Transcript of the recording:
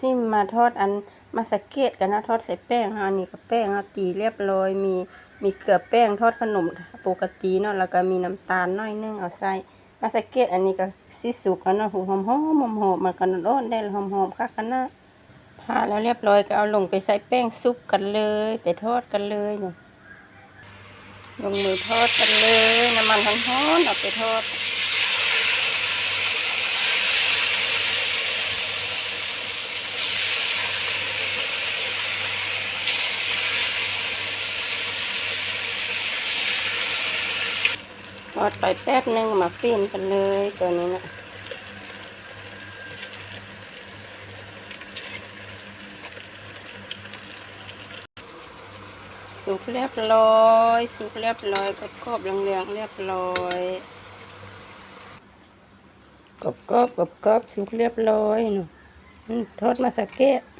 สิมาทอดอันมาสเก็ตกันนะทอดใส่แป้งเฮาอันนี้ก็แป้งเฮาตีเรียบร้อยมีมีเกลือแป้งทอดขนมปกติเนาะแล้วก็มีน้ำตาลน้อยนึงเอาใส่มาสเก็ตอันนี้ก็สิสุกแล้วเนาะหูหอมๆหอมมันก็ร้อนได้หอมๆคักกันนะผ่าแล้วเรียบร้อยก็เอาลงไปใส่แป้งซุปกันเลย ไปทอดกันเลยเนี่ยลงมือทอดกันเลยน้ำมันร้อนๆเอาไปทอด ทอดไปแป๊บนึงมาปิ้นกันเลยตัวนี้นะสุกเรียบร้อย สุกเรียบร้อยกรอบกรอบเหลืองๆเรียบร้อยกรอบกรอบกรอบกรอบสุกเรียบร้อยเนาะอืมทอดมาสักเก็ต